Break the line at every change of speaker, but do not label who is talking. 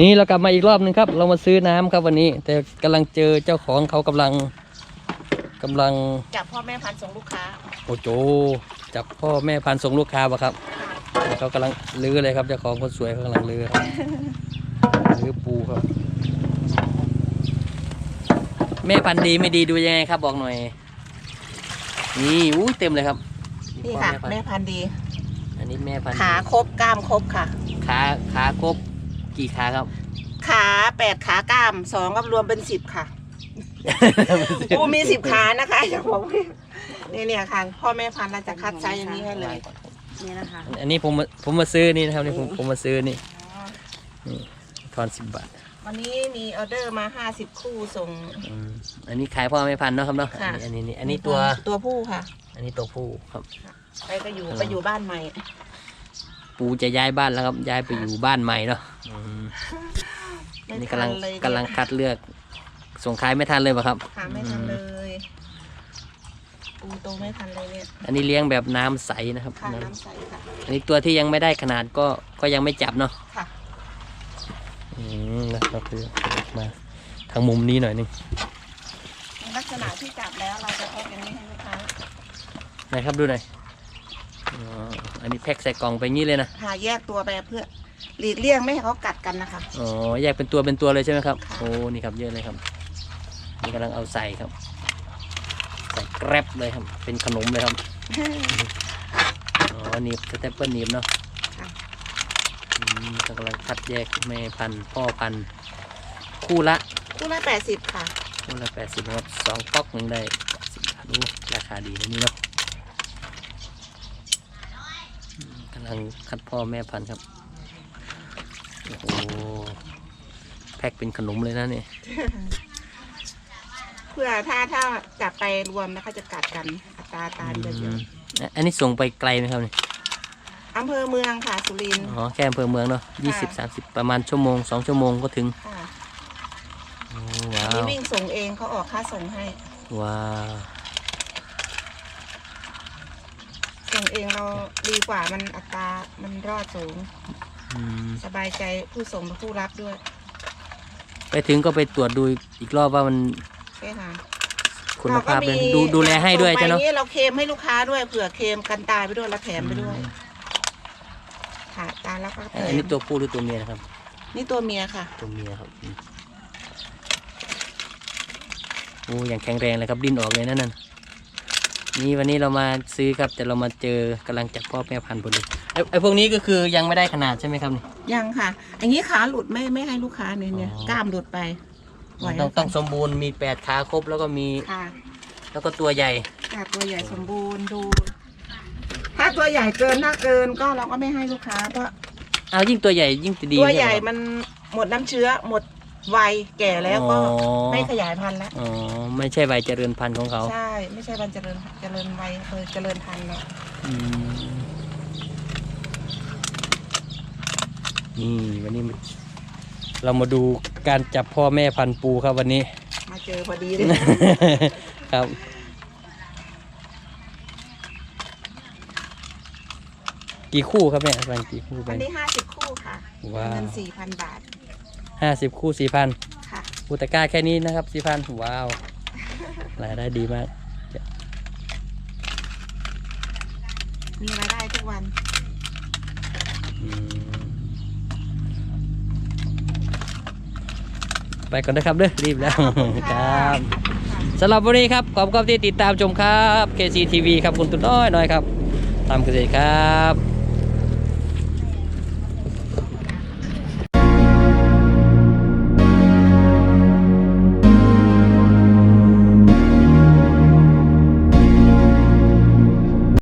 นี่เรากลับมาอีกรอบหนึงครับ เรามาซื้อน้ำครับวันนี้ แต่กำลังเจอเจ้าของเขากำลังกำลัง
จับพ่อแม่พันธุ์ส่งลูกค้า
โอ้โจจับพ่อแม่พันธุ์ส่งลูกค้าปะครับเขากำลังลื้อเลยครับเจ้าของคนสวยเขากำลังลื้อครับลื้อปูครับ แม่พันธุ์ดีไม่ดีดูยังไงครับ บอกหน่อยนี่อู้เต็มเลยครับ
นี่ค่ะ
พ่อ
แม่พันธุ์ดี
อันนี้แม่พันธุ์
ขาครบกล้ามครบค่ะ
ขาขาครบ กี่ขาครับ
ขาแปดขากล้ามสองก็รวมเป็นสิบค่ะปูมีสิบขานะคะอย่าบอกว่านี่เนี่ยค่ะพ่อแม่พันธุ์เราจะคัดไซส์อย่างนี้ให้เลยนี่นะคะ
อันนี้ผมมาผมมาซื้อนี่นะครับนี่ผมผมมาซื้อนี่นี่ทอนสิบบาท
วันนี้มีออเดอร์มาห้าสิบคู่ส่ง
อืมอันนี้ขายพ่อแม่พันธุ์เนาะครับเนาะ
ค่ะ
อันนี้อันนี้นี่อันนี้ตัว
ตัวผู้ค่ะ
อันนี้ตัวผู้ครับ
ไปก็อยู่ไปอยู่บ้านใหม่
ปูจะย้ายบ้านแล้วครับย้ายไปอยู่บ้านใหม่เนาะอืม
ไม่
อันนี้
ทั
กำลัง
เลย
กำลังคัดเลือก ส่งขายไม่ทันเลยป่ะครับ
ค่ะไม่ทันเลยปูโตไม่ทันเลยเนี่ย
อันนี้เลี้ยงแบบน้ำใสนะครับ
ค่ะ
น้
น้ำใสค่ะำ
อันนี้ตัวที่ยังไม่ได้ขนาดก็ก็ยังไม่จับเนาะ
ค่ะ
อืมนะครับคือมาทางมุมนี้หน่อยหนึง
ลักษณะที่จับแล้วเราจะแพ็กอย่างนี้ให้ลูกค้า
ไหนครับดูหน่อย อ๋ออันนี้แพ็คใส่กล่องไปงี้เลยนะ
หาแยกตัวไปเพื่อหลีกเลี่ยงไม่ให้เขากัดกันนะคะ
อ๋อ แยกเป็นตัวเป็นตัวเลยใช่ไหมครับ
ค่ะ
โอ้ นี่ครับเยอะเลยครับ นี่กำลังเอาใส่ครับ ใส่แกร็บเลยครับ เป็นขนมเลยครับ อ๋อหนีบสเตปเปิลหนีบเนาะ
ค่ะ
อืมกำลังคัดแยกแม่พันธุ์พ่อพันธุ์คู่ละ
คู่ละแปดสิบค่ะ
คู่ละแปดสิบครับสองป๊อกหนึ่งได้สิบบาทดูราคาดีนะนี่เนาะอืม กำลังคัดพ่อแม่พันธุ์ครับ โอ้โห แพ็คเป็นขนมเลยนะเนี่ย
เพื่อถ้าถ้าจับไปรวมนะคะจะกัดกันอัตราตาจะเยอะ
อะอันนี้ส่งไปไกลไหมครับเนี่ย
อำเภอเมืองค่ะสุรินทร์
อ๋อ แค่อำเภอเมืองเนาะยี่สิบสามสิบประมาณชั่วโมงสองชั่วโมงก็ถึง
ค่ะ
โอ้ว้า
นี่
ว
วิ่งส่งเองเขาออกค่าส่งให้
ว้าว
ส่งเองเราดีกว่ามันอัตรามันรอดสูง
อืม
สบายใจผู้ส่งและผู้รับด้วย
ไปถึงก็ไปตรวจดูอีกรอบว่ามัน
ใช่ค่ะ
คุณภาพเลย
รก็มี
ดูดูแลให้ด้วยใช่ไหม
ส่งไปนี่เราเคลมให้ลูกค้าด้วยเผื่อเคลมกันตายไปด้วยแล้วแถมไปด้วยค่ะตายแล้วก็แถ
อัน
ม
นี้ตัวผู้หรือตัวเมียนะครับ
นี่ตัวเมียค่ะ
ตัวเมียครับอืมโอ้ยังแข็งแรงเลยครับดิ้นออกเลยนั่นน่ะ นี่วันนี้เรามาซื้อครับแต่เรามาเจอกำลังจับพ่อแม่พันธุ์พอดีไอ้ไอ้พวกนี้ก็คือยังไม่ได้ขนาดใช่ไหมครับนี่
ยังค่ะอย่างนี้ขาหลุดไม่ไม่ให้ลูกค้าเนี่ยเนี่ย
อ๋อ
กล้ามหลุดไปปล่ย
ต้อง
ให้
ต้องสมบูรณ์มีแปดขาครบแล้วก็มี
ค่ะ
แล้วก็ตัวใหญ่
ค่ะตัวใหญ่สมบูรณ์ดู ถ้าตัวใหญ่เกินถ้าเกินก็เราก็ไม่ให้ลูกค้าเพราะ
เอายิ่งตัวใหญ่ยิ่งจะดี
ตัวใหญ่
ช่ไครับ
มันหมดน้ำเชื้อหมด วัยแก่แล้วก็
อ๋อ
ไม่ขยายพันธุ์แล้ว
อ๋อไม่ใช่ใบเจริญพันธุ์ของเขา
ใช่ ไม่ใช่วันเจริญเจริญวัยเคยเจริญพันธุ์แล้ว
อืมนี่วันนี้เรามาดูการจับพ่อแม่พันธุ์ปูครับวันนี้
มาเจอพอดีเลย
ครับ กี่คู่ครับแม่รังกี่คู่ไป
วันนี้ห้าสิบคู่ค่ะ
ว้าว
เงินสี่พันบาท
ห้าสิบคู่สี่พัน
ค่ะ
อุตะกร้าแค่นี้นะครับสี่พันว้าวรายได้ดีมาก
มีรายได้ทุกวัน
อืมไปก่อนนะครับเด้อรีบแล้ว
ขอบคุณ
ค
ค่ะ
รับสำหรับวันนี้ครับขอบคุณที่ติดตามชมครับ KCTV ครับคุณตุ้นน้อยน้อยครับทำเกษตรครับ